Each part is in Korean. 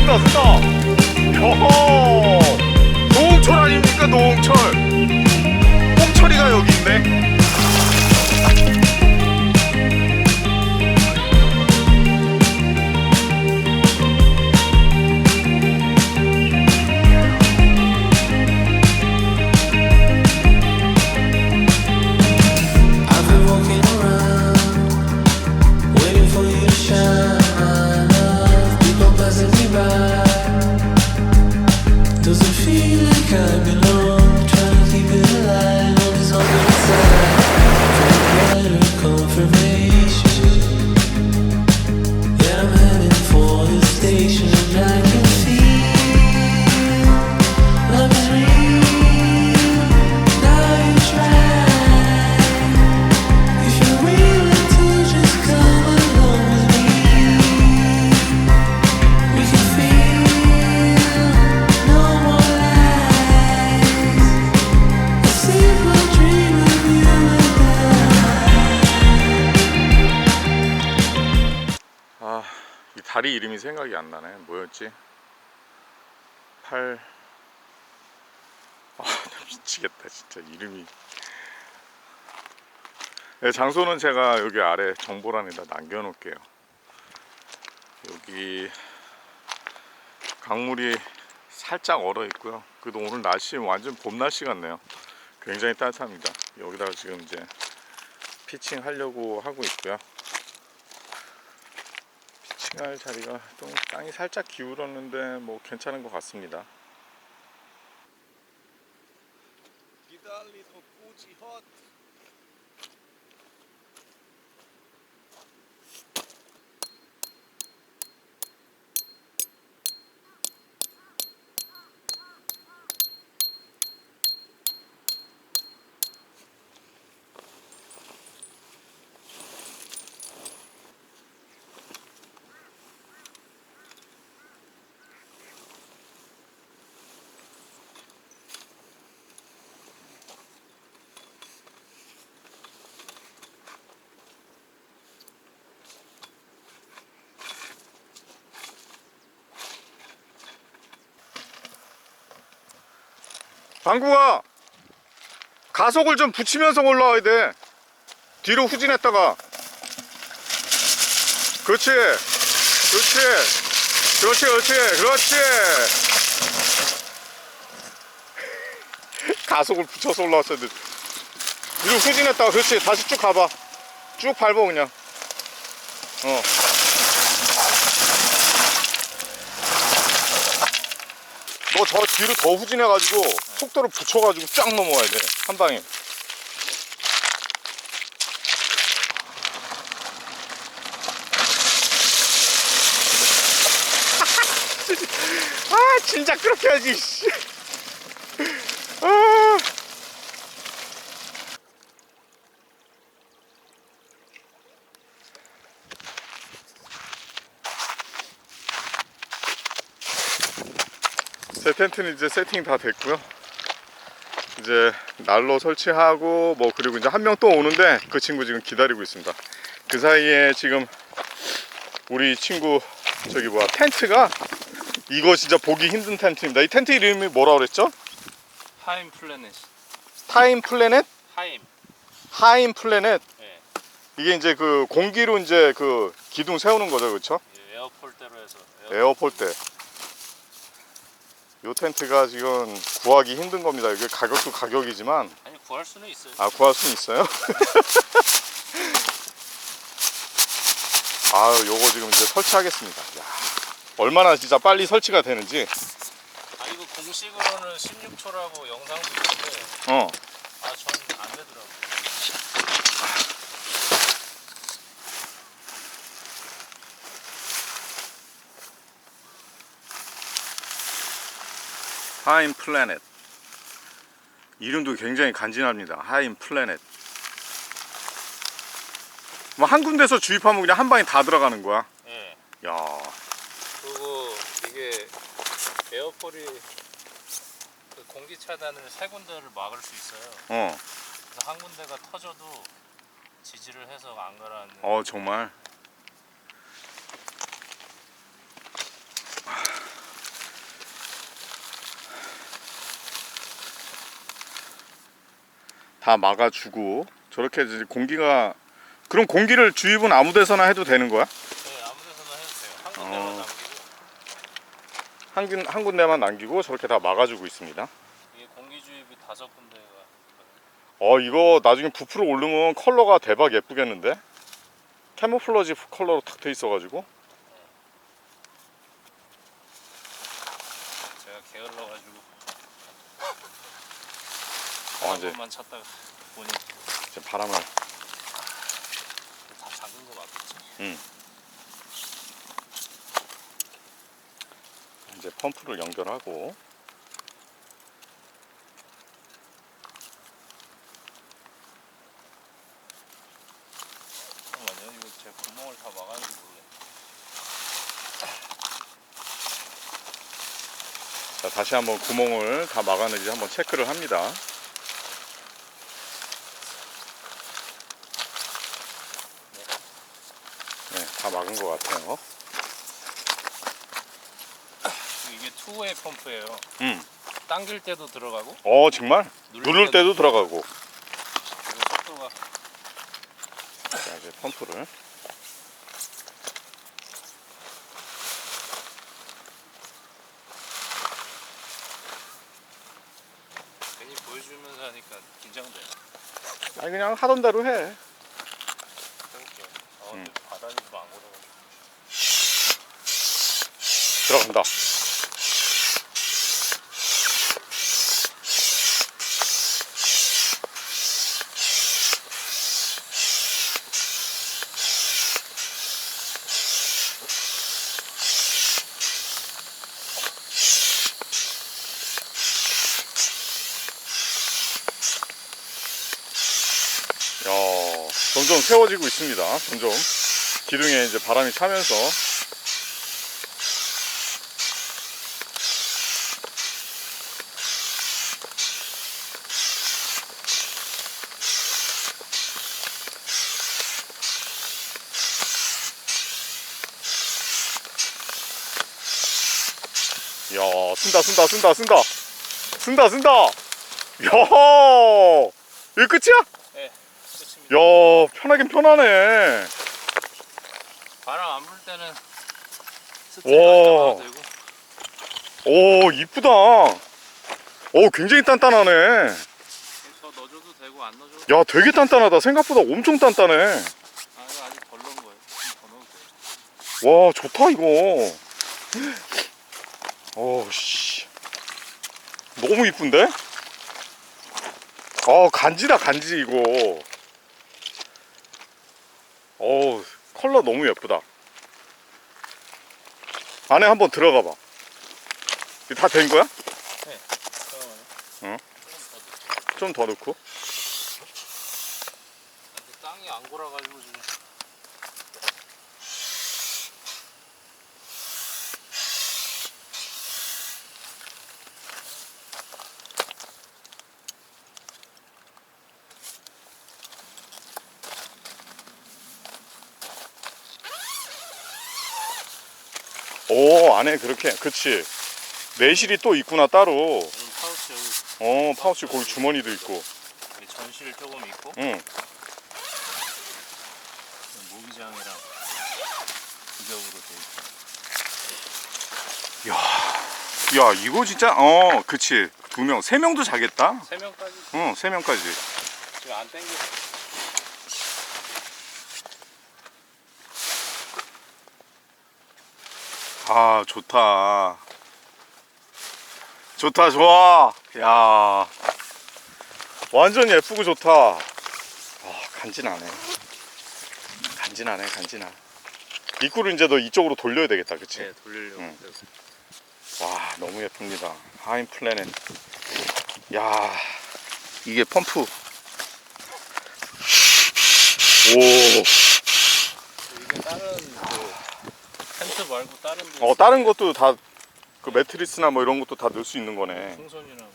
쓴다 쓴다 여호 노홍철 아닙니까 노홍 이 다리 이름이 생각이 안 나네. 뭐였지? 팔. 아, 나 미치겠다, 진짜 이름이. 네, 장소는 제가 여기 아래 정보란에다 남겨놓을게요. 여기 강물이 살짝 얼어 있고요. 그래도 오늘 날씨 완전 봄 날씨 같네요. 굉장히 따뜻합니다. 여기다가 지금 이제 피칭 하려고 하고 있고요. 칭할 자리가 좀 땅이 살짝 기울었는데 뭐 괜찮은 것 같습니다. 방구가 가속을 좀 붙이면서 올라와야 돼. 뒤로 후진했다가. 그렇지. 그렇지. 그렇지, 그렇지, 그렇지. 가속을 붙여서 올라왔어야 돼. 뒤로 후진했다가, 그렇지. 다시 쭉 가봐. 쭉 밟아, 그냥. 어. 너저 뒤로 더 후진해가지고 속도를 붙여가지고 쫙 넘어가야 돼. 한 방에. 아, 진짜 그렇게 하지. 텐트는 이제 세팅 다 됐고요. 이제 난로 설치하고 뭐 그리고 이제 한 명 또 오는데 그 친구 지금 기다리고 있습니다. 그 사이에 지금 우리 친구 저기 뭐야 텐트가 이거 진짜 보기 힘든 텐트입니다. 이 텐트 이름이 뭐라 그랬죠? 하임 플래닛. 타임 플래넷? 하임. 하임 플래넷. 예. 이게 이제 그 공기로 이제 그 기둥 세우는 거죠, 그렇죠? 예, 에어폴대로 해서. 에어폴 때. 요 텐트가 지금 구하기 힘든 겁니다. 이게 가격도 가격이지만 아니 구할 수는 있어요. 아 구할 수는 있어요? 아유 요거 지금 이제 설치하겠습니다. 야, 얼마나 진짜 빨리 설치가 되는지. 아 이거 공식으로는 16초라고 영상도 있는데 어. 아전 안 되더라고. 하임 플래넷. 이름도 굉장히 간지납니다. 하임 플래넷. 뭐 한 군데서 주입하면 그냥 한 방에 다 들어가는 거야. 예. 야, 그리고 이게 에어폴이 그 공기 차단을 세 군데를 막을 수 있어요. 어, 그래서 한 군데가 터져도 지지를 해서 안 가라앉는. 어 정말. 다 막아주고 저렇게 이제 공기가 그럼 공기를 주입은 아무 데서나 해도 되는 거야? 네, 아무 데서나 해도 돼요. 한 군데만 어. 남기고 한, 군- 한 군데만 남기고 저렇게 다 막아주고 있습니다. 이게 공기 주입이 다섯 군데가. 어 이거 나중에 부풀어 오르면 컬러가 대박 예쁘겠는데? 캐모플러지 컬러로 탁 돼 있어가지고 제가 게을러가지고 어한 이제, 번만 찾다가 보니 이제 바람을 다 잠근 거 맞겠지? 이제 펌프를 연결하고 잠깐만요. 이거 제 구멍을 다 막았는지 모르겠네. 자 다시 한번 구멍을 다 막았는지 한번 체크를 합니다. 막은 것 같아요. 이게 투웨이 펌프예요. 음, 당길 때도 들어가고 어 정말 누를 누를 때도 들어가고. 그리고 속도가 자 이제 펌프를 괜히 보여주면서 하니까 긴장돼. 아니 그냥 하던 대로 해. 아 근데 바닥이 좀안 걸어가지고. 들어간다. 야, 점점 세워지고 있습니다. 점점 기둥에 이제 바람이 차면서 야, 쓴다, 쓴다, 쓴다, 쓴다, 쓴다, 쓴다. 야, 이게 끝이야? 네, 끝입니다. 야, 편하긴 편하네. 바람 안 불 때는 와. 되고 오, 이쁘다. 오, 굉장히 단단하네. 더 넣어줘도 되고 안 넣어줘도 야, 되게 단단하다. 생각보다 엄청 단단해. 아 이거 아직 덜 넣은 거예요. 좀더 넣어도 돼요. 와, 좋다, 이거. 어, 씨. 너무 이쁜데? 어, 간지다, 간지, 이거. 어 컬러 너무 예쁘다. 안에 한번 들어가 봐. 다 된 거야? 잠깐만요. 어? 조금 더 넣을게요. 좀더 넣고. 근데 땅이 안 골아가지고 지금 오, 안에 그렇게, 그치. 매실이 또 있구나, 따로. 이런 파우치 여기 어, 파우치 거기 주머니도 있고. 여기 전실 조금 있고 응. 모기장이랑 구ገብ으로 돼 있고 야, 이거 진짜, 어, 그치. 두 명, 세 명도 자겠다. 세 명까지 어, 세 명까지. 지금 안 땡겨. 아, 좋다. 좋다, 좋아. 야. 완전 예쁘고 좋다. 아, 간지나네. 간지나네, 간지나. 입구를 이제 너 이쪽으로 돌려야 되겠다, 그치? 네 돌리려고. 응. 와, 너무 예쁩니다. 하인 플래넷. 야, 이게 펌프. 오, 이게 다른 그 텐트 말고 다른 데 어, 다른 것도 다, 그 매트리스나 뭐 이런 것도 다 넣을 수 있는 거네. 풍선이나 뭐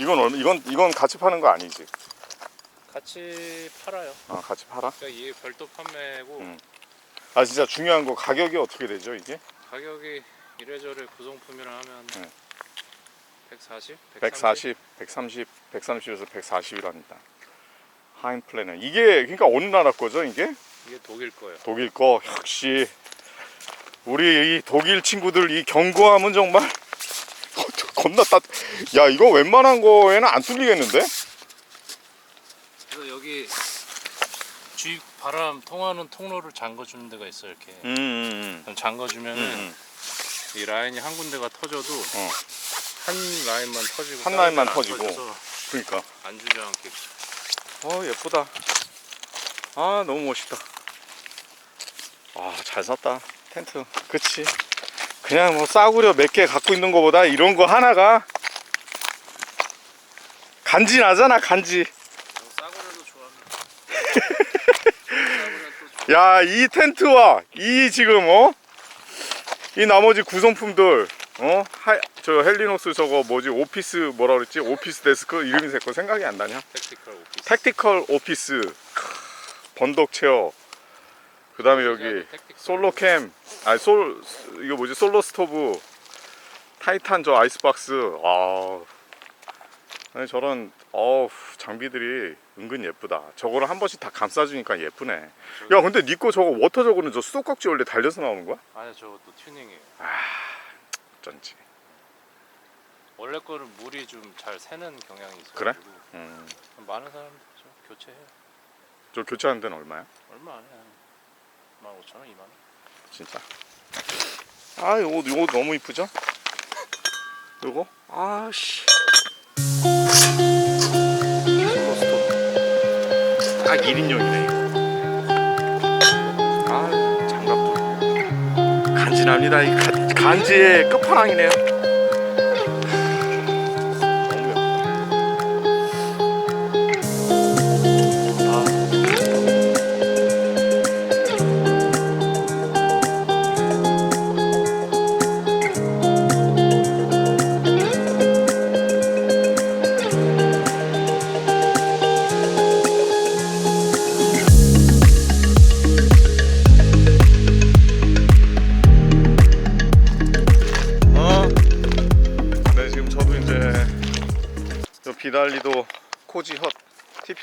이건 얼마, 이건, 이건 같이 파는 거 아니지? 같이 팔아요. 아, 같이 팔아? 그러니까 이게 별도 판매고 응. 아, 진짜 중요한 거 가격이 어떻게 되죠, 이게? 가격이 이래저래 구성품이라 하면 네. 140? 140, 130, 130에서 140이랍니다. 하인 플래너. 이게 그러니까 어느 나라 거죠, 이게? 이게 독일 거예요. 독일 거 역시 우리 이 독일 친구들 이 견고함은 정말 겁나 따. 야 이거 웬만한 거에는 안 뚫리겠는데? 그래서 여기 주입 바람 통하는 통로를 잠궈 주는 데가 있어 이렇게. 음, 음, 그럼 잠궈 주면은 음. 이 라인이 한 군데가 터져도 어. 한 라인만 터지고 한 라인만 터지고. 그러니까. 안 주저앉게. 어 예쁘다. 아 너무 멋있다. 아 잘 샀다 텐트. 그치. 그냥 뭐 싸구려 몇 개 갖고 있는 거보다 이런 거 하나가 간지 나잖아 간지. 싸구려도 좋아합니다. 야, 이 텐트와 이 지금 어? 이 나머지 구성품들 어? 하, 저 헬리노스 저거 뭐지? 오피스 뭐라 그랬지? 오피스 데스크 이름이 새거 생각이 안 나냐? 택티컬 오피스. 택티컬 오피스 크, 번덕 체어 그 다음에 여기 택티컬 솔로캠 아니 솔 이거 뭐지? 솔로 스토브 타이탄 저 아이스박스 아 아니 저런 어우 장비들이 은근 예쁘다 저거를 한 번씩 다 감싸주니까 예쁘네 야 근데 니거 저거 워터 저거는 저 수도꼭지 원래 달려서 나오는 거야? 아니 저것도 튜닝이에요. 어쩐지 원래 거는 물이 좀 잘 새는 경향이 있어요. 그래? 음, 많은 사람들 좀 교체해요. 저 교체하는 데는 얼마야? 얼마 안 해. 한 15,000원, 2만 원. 진짜? 아 요거 요거 너무 이쁘죠? 요거? 아씨. 솔로 스토브 딱 1인용이네 이거. 아 장갑도. 간지납니다 이 가- 간지의 끝판왕이네요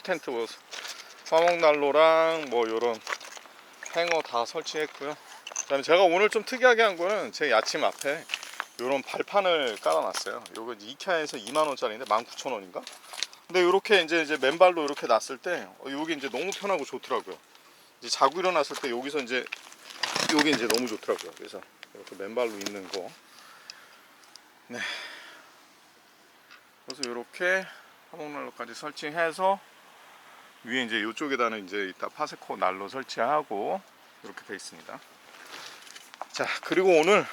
텐트 뭐 화목난로랑 뭐 요런 행어 다 설치했고요. 그 다음에 제가 오늘 좀 특이하게 한 거는 제 야침 앞에 요런 발판을 깔아놨어요. 요거 이케아에서 2만 원짜리인데 19,000원인가? 근데 요렇게 이제 이제 맨발로 이렇게 놨을 때 어, 요게 이제 너무 편하고 좋더라고요. 이제 자고 일어났을 때 여기서 이제 요게 이제 너무 좋더라고요. 그래서 이렇게 맨발로 있는 거. 네. 그래서 이렇게 화목난로까지 설치해서 위에 이제 이쪽에다는 이제 이따 파세코 난로 설치하고 이렇게 돼 있습니다. 자 그리고 오늘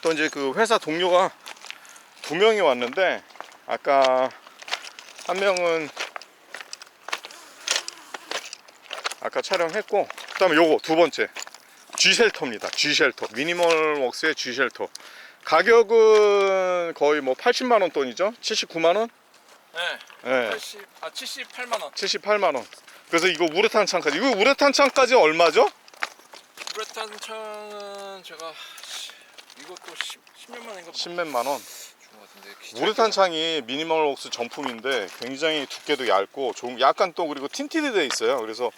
또 이제 그 회사 동료가 두 명이 왔는데 아까 한 명은 아까 촬영했고 그다음에 요거 두 번째 G 쉘터입니다. G 쉘터 미니멀 웍스의 G 쉘터 가격은 거의 뭐 80만 원 돈이죠? 79만 원? 네, 네. 80, 아 78만 원. 78만 원. 그래서 이거 우레탄 창까지. 이거 우레탄 창까지 얼마죠? 우레탄 창은 제가 씨, 이것도 10, 10년 만인가 10몇만 원. 준것 같은데. 기차 우레탄 창이 미니멀 웍스 정품인데 굉장히 두께도 얇고 좀 약간 또 그리고 틴티드 돼 있어요. 그래서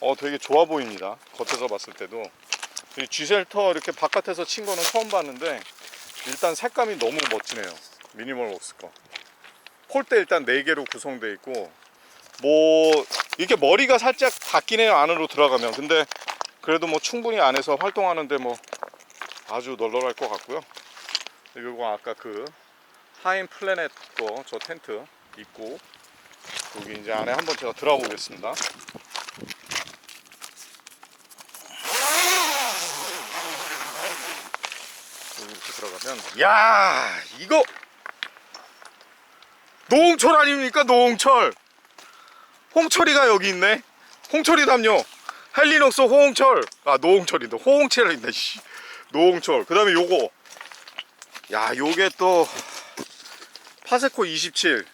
어 되게 좋아 보입니다. 겉에서 봤을 때도. 이 G쉘터 이렇게 바깥에서 친 거는 처음 봤는데 일단 색감이 너무 멋지네요. 미니멀 웍스 거. 폴대 일단 4개로 구성되어 있고 뭐 이렇게 머리가 살짝 닿긴 해요. 안으로 들어가면. 근데 그래도 뭐 충분히 안에서 활동하는데 뭐 아주 널널할 것 같고요. 그리고 아까 그 하인 플래넷 거 저 텐트 있고 여기 이제 안에 한번 제가 들어가 보겠습니다. 이렇게 들어가면 야 이거 노홍철 아닙니까 노홍철? 홍철이가 여기 있네. 홍철이 담요. 헬리녹스 호홍철. 아 노홍철인데 호홍철인데 씨. 노홍철. 그 다음에 요거. 야 요게 또 파세코 27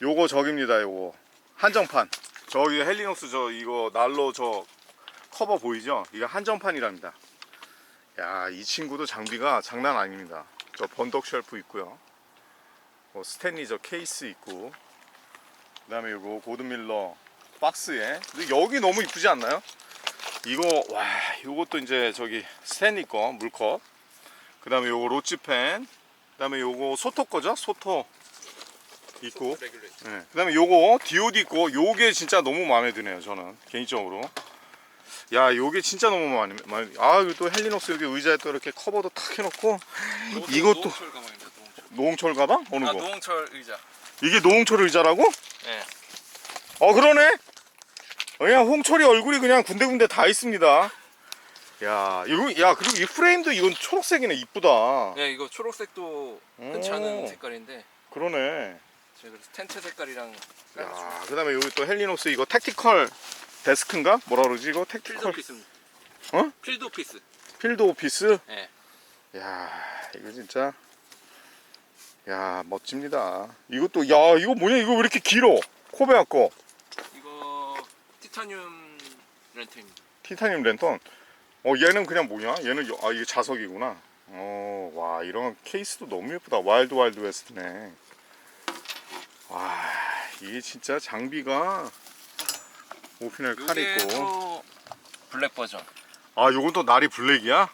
요거 저깁니다 요거. 한정판. 저기 헬리녹스 저 이거 난로 저 커버 보이죠? 이게 한정판이랍니다. 야, 이 친구도 장비가 장난 아닙니다. 저 번덕 쉘프 있고요. 뭐 스탠리 저 케이스 있고. 그 다음에 요거 고든 밀러 박스에. 여기 너무 이쁘지 않나요? 이거 와, 요것도 이제 저기 스탠리 거 물컵. 그 다음에 요거 로치펜. 그 다음에 요거 소토 거죠? 소토 있고. 네. 그 다음에 요거 디오디 있고 요게 진짜 너무 마음에 드네요 저는 개인적으로 야 요게 진짜 너무 마음에 마음에 아 이거 또 헬리녹스 여기 의자에 또 이렇게 커버도 탁 해놓고 이것도- 노홍철 가방 어느 아 거 노홍철 의자. 이게 노홍철 의자라고? 네. 어 그러네 그냥 홍철이 얼굴이 그냥 군데군데 다 있습니다 야 이거 야 그리고 이 프레임도 이건 초록색이네 이쁘다 네 이거 초록색도 흔치 오. 않은 색깔인데 그러네 그래서 텐트 색깔이랑 야 그다음에 여기 또 헬리녹스 이거 택티컬 데스크인가 뭐라 그러지 이거 필드 택티컬 오피스입니다. 어? 필드 오피스. 필드 오피스 네. 야 이거 진짜 야 멋집니다. 이것도 야 이거 뭐냐? 이거 왜 이렇게 길어? 코베아 거 이거 티타늄 렌트입니다. 티타늄 랜턴? 어 얘는 그냥 뭐냐? 얘는 여- 아 이게 자석이구나. 어 와 이런 케이스도 너무 예쁘다. 와일드 와일드 웨스트네. 와 이게 진짜 장비가 오피널 칼 이게 있고. 또 블랙 버전. 아 요건 또 날이 블랙이야?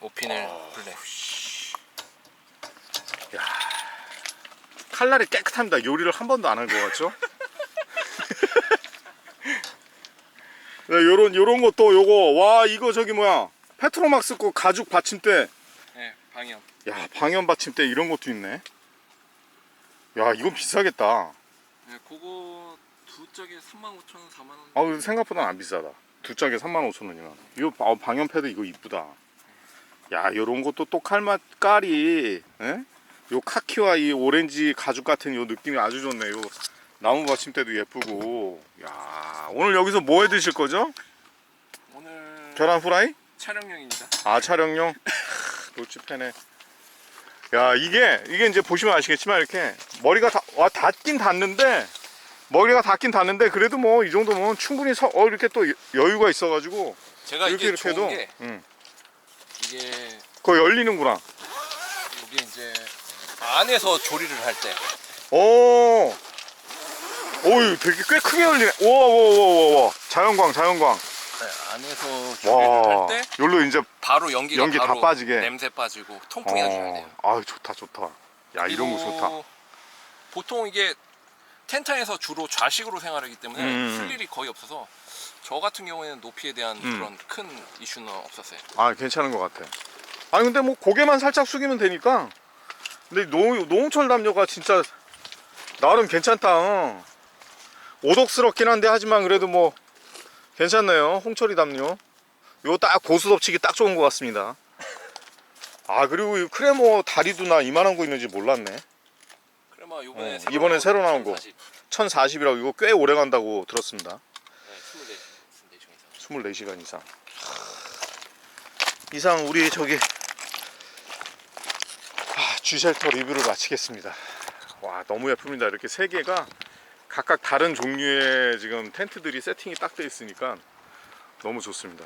오피넬 어. 블랙. 칼날이 깨끗합니다. 요리를 한 번도 안 한 것 같죠? 네, 요런 요런 것도 요거 와 이거 저기 뭐야? 페트로막스 거 가죽 받침대 네 방염. 야 방염 받침대 이런 것도 있네. 야 이건 비싸겠다. 네 그거 두 짝에 35,000원, 4만 원. 아 생각보다 안 비싸다. 두 짝에 35,000원이면. 이거 바- 방염 패드 이거 이쁘다. 야 요런 것도 또 칼맛 깔이 에? 요 카키와 이 오렌지 가죽 같은 요 느낌이 아주 좋네 요 나무 받침대도 예쁘고 야 오늘 여기서 뭐 해 드실 거죠? 오늘 계란 후라이? 촬영용입니다. 아 촬영용 노치펜에 야 이게 이게 이제 보시면 아시겠지만 이렇게 머리가 다, 와 닿긴 닿는데 머리가 닿긴 닿는데 그래도 뭐 이 정도면 충분히 서, 어, 이렇게 또 여- 여유가 있어 가지고 제가 이렇게 이게 이렇게 좋은 해도 게 응. 이게 그거 열리는구나 이게 이제 안에서 조리를 할 때 오 오이 되게 꽤 크게 열리네 오와와와와 자연광 자연광 네, 안에서 조리를 와 할 때 열로 이제 바로 연기가 연기 다 바로 빠지게. 냄새 빠지고 통풍이 아주 잘 돼요. 아 좋다 좋다 야 이런 거 그리고 좋다 보통 이게 텐트에서 주로 좌식으로 생활하기 때문에 음. 쓸 일이 거의 없어서 저 같은 경우에는 높이에 대한 음. 그런 큰 이슈는 없었어요. 아 괜찮은 것 같아. 아니 근데 뭐 고개만 살짝 숙이면 되니까. 근데 노, 노홍철 담요가 진짜 나름 괜찮다. 어. 오독스럽긴 한데 하지만 그래도 뭐 괜찮네요. 홍철이 담요. 이거 딱 고수 덮치기 딱 좋은 것 같습니다. 아 그리고 이 크레모 다리도 나 이만한 거 있는지 몰랐네. 그래마 이번에 어, 새로 이번에 나온 새로 나온 거. 1040. 1040 이라고 이거 꽤 오래 간다고 들었습니다. 네, 24, 24 이상. 24시간 이상. 이상 우리 저기 아, G쉘터 리뷰를 마치겠습니다. 와 너무 예쁩니다. 이렇게 세 개가 각각 다른 종류의 지금 텐트들이 세팅이 딱 돼 있으니까 너무 좋습니다.